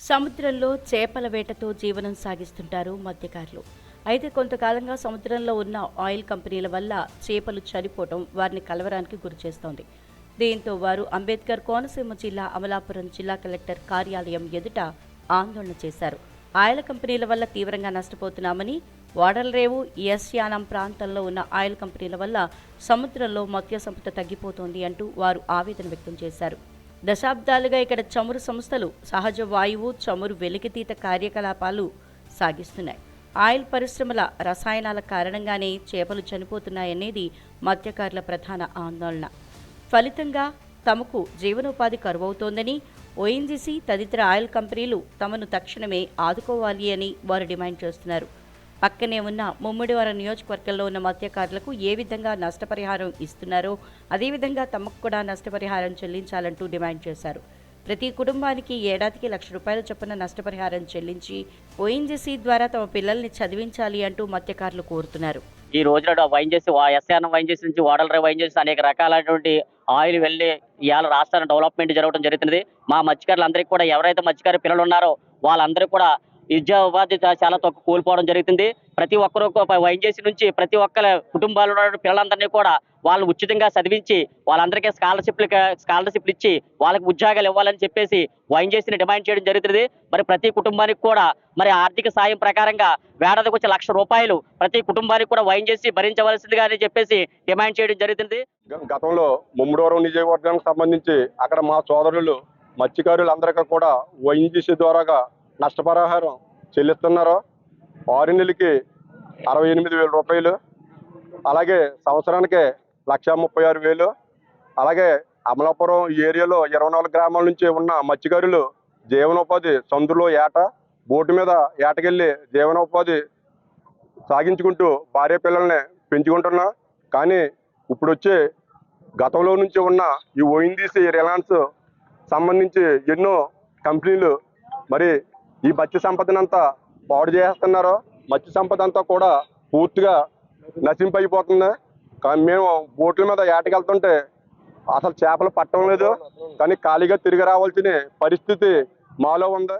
సముద్రంలో చేపల వేటతో జీవనం సాగిస్తుంటారు మత్స్యకారులు అయితే కొంతకాలంగా సముద్రంలో ఉన్న ఆయిల్ కంపెనీల వల్ల చేపలు చనిపోవడం వారిని కలవరానికి గురిచేస్తోంది. దీంతో వారు అంబేద్కర్ కోనసీమ జిల్లా అమలాపురం జిల్లా కలెక్టర్ కార్యాలయం ఎదుట ఆందోళన చేశారు. ఆయిల్ కంపెనీల వల్ల తీవ్రంగా నష్టపోతున్నామని వాడలరేవు ఎస్యానం ప్రాంతంలో ఉన్న ఆయిల్ కంపెనీల వల్ల సముద్రంలో మత్స్య సంపద తగ్గిపోతోంది అంటూ వారు ఆవేదన వ్యక్తం చేశారు. దశాబ్దాలుగా ఇక్కడ చమురు సంస్థలు సహజ వాయువు చమురు వెలికితీత కార్యకలాపాలు సాగిస్తున్నాయి. ఆయిల్ పరిశ్రమల రసాయనాల కారణంగానే చేపలు చనిపోతున్నాయనేది మత్స్యకారుల ప్రధాన ఆందోళన. ఫలితంగా తమకు జీవనోపాధి కరువవుతోందని ఓఎన్జీసీ తదితర ఆయిల్ కంపెనీలు తమను తక్షణమే ఆదుకోవాలి అని వారు డిమాండ్ చేస్తున్నారు. పక్కనే ఉన్న ముమ్మిడివరం నియోజకవర్గంలో ఉన్న మత్స్యకారులకు ఏ విధంగా నష్టపరిహారం ఇస్తున్నారో అదేవిధంగా తమకు కూడా నష్టపరిహారం చెల్లించాలంటూ డిమాండ్ చేశారు. ప్రతి కుటుంబానికి ఏడాదికి లక్ష రూపాయల చొప్పున నష్టపరిహారం చెల్లించి ఓఎన్జీసీ ద్వారా తమ పిల్లల్ని చదివించాలి అంటూ మత్స్యకారులు కోరుతున్నారు. ఈ రోజున వైన్ చేసి ఎస్ఆర్ఎన్ వైన్ చేసి నుంచి వాడల వైన్ చేసి అనేక రకాలైనటువంటి ఆయిల్ వెళ్ళి ఇవాళ రాష్ట్రాన్ని డెవలప్మెంట్ జరగడం జరుగుతున్నది. మా మత్స్యకారులందరికీ కూడా ఎవరైతే మత్స్యకారు పిల్లలు ఉన్నారో వాళ్ళందరూ కూడా విద్యా ఉపాధి చాలా తక్కువ కోల్పోవడం జరుగుతుంది. ప్రతి ఒక్కరూ ఒక వైన్ చేసి నుంచి ప్రతి ఒక్కరి కుటుంబాల్లో ఉన్న పిల్లలందరినీ కూడా వాళ్ళు ఉచితంగా చదివించి వాళ్ళందరికీ స్కాలర్షిప్లు స్కాలర్షిప్లు ఇచ్చి వాళ్ళకి ఉద్యోగాలు ఇవ్వాలని చెప్పేసి వైన్ డిమాండ్ చేయడం జరుగుతుంది. మరి ప్రతి కుటుంబానికి కూడా మరి ఆర్థిక సాయం ప్రకారంగా వేడాదికి వచ్చే లక్ష రూపాయలు ప్రతి కుటుంబానికి కూడా వైన్ చేసి భరించవలసిందిగా అని చెప్పేసి డిమాండ్ చేయడం జరుగుతుంది. గతంలో ముమ్మడివరం నియోజకవర్గానికి సంబంధించి అక్కడ మా సోదరులు మత్స్యకారులందరికీ కూడా వైఎన్జీసీ ద్వారాగా నష్టపరిహారం చెల్లిస్తున్నారు ఆరు నెలలకి అరవై ఎనిమిది వేల రూపాయలు అలాగే సంవత్సరానికి లక్ష ముప్పై ఆరు వేలు అలాగే అమలాపురం ఈ ఏరియాలో ఇరవై నాలుగు గ్రామాల నుంచి ఉన్న మత్స్యకారులు జీవనోపాధి సందులో ఏట బోటు మీద ఏటకెళ్ళి జీవనోపాధి సాగించుకుంటూ భార్య పిల్లల్ని పెంచుకుంటున్నా. కానీ ఇప్పుడు వచ్చే గతంలో నుంచి ఉన్న ఈ ఓఎన్డీసీ రిలయన్స్ సంబంధించి ఎన్నో కంపెనీలు మరి ఈ మత్స్య సంపదనంతా పాడు చేస్తున్నారు. మత్స్య సంపద అంతా కూడా పూర్తిగా నశింపైపోతుంది. కానీ మేము బోట్ల మీద ఏటకెళ్తుంటే అసలు చేపలు పట్టడం లేదు. కానీ ఖాళీగా తిరిగి రావాల్సిన పరిస్థితి మాలో ఉంది.